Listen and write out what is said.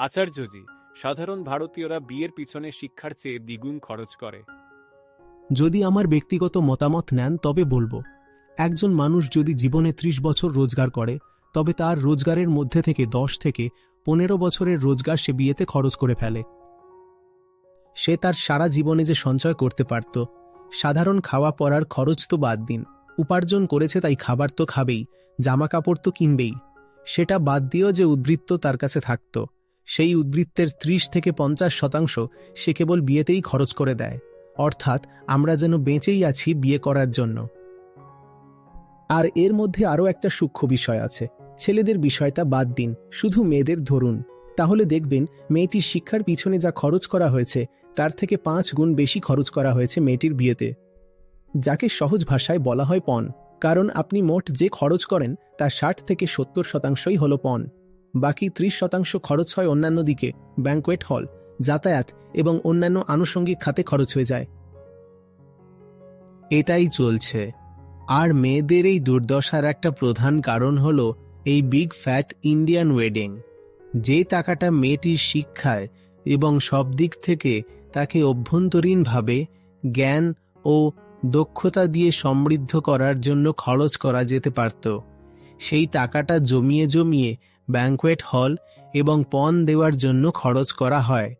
আচার্যজি সাধারণ ভারতীয়রা বিয়ের পিছনে শিক্ষার চেয়ে দ্বিগুণ খরচ করে। যদি আমার ব্যক্তিগত মতামত নেন, তবে বলব, একজন মানুষ যদি জীবনে ত্রিশ বছর রোজগার করে, তবে তার রোজগারের মধ্যে থেকে দশ থেকে পনেরো বছরের রোজগার সে বিয়েতে খরচ করে ফেলে। সে তার সারা জীবনে যে সঞ্চয় করতে পারত, সাধারণ খাওয়া পড়ার খরচ তো বাদ দিন, উপার্জন করেছে তাই খাবার তো খাবেই, জামা কাপড় তো কিনবেই, সেটা বাদ দিয়েও যে উদ্বৃত্ত তার কাছে থাকত। সেই উদ্বৃত্তের ত্রিশ থেকে পঞ্চাশ শতাংশ সে কেবল বিয়েতেই খরচ করে দেয়। অর্থাৎ আমরা যেন বেঁচেই আছি বিয়ে করার জন্য। আর এর মধ্যে আরও একটা সূক্ষ্ম বিষয় আছে। ছেলেদের বিষয়টা বাদ দিন, শুধু মেয়েদের ধরুন। তাহলে দেখবেন মেয়েটির শিক্ষার পিছনে যা খরচ করা হয়েছে, তার থেকে পাঁচ গুণ বেশি খরচ করা হয়েছে মেয়েটির বিয়েতে। যাকে সহজ ভাষায় বলা হয় পণ। কারণ আপনি মোট যে খরচ করেন, তার ষাট থেকে সত্তর শতাংশই হল পণ। বাকি ত্রিশ শতাংশ খরচ হয় অন্যান্য দিকে ব্যাঙ্কোয়েট হল, যাতায়াত এবং অন্যান্য আনুষঙ্গিক খাতে খরচ হয়ে যায়। এটাই চলছে। আর মেয়েদের এই দুর্দশার একটা প্রধান কারণ হল এই বিগ ফ্যাট ইন্ডিয়ান ওয়েডিং। যে টাকাটা মেয়েটির শিক্ষায় এবং সব দিক থেকে তাকে অভ্যন্তরীণভাবে জ্ঞান ও দক্ষতা দিয়ে সমৃদ্ধ করার জন্য খরচ করা যেতে পারত। সেই টাকাটা জমিয়ে জমিয়ে ব্যাঙ্কোয়েট হল এবং পণ দেওয়ার জন্য খরচ করা হয়।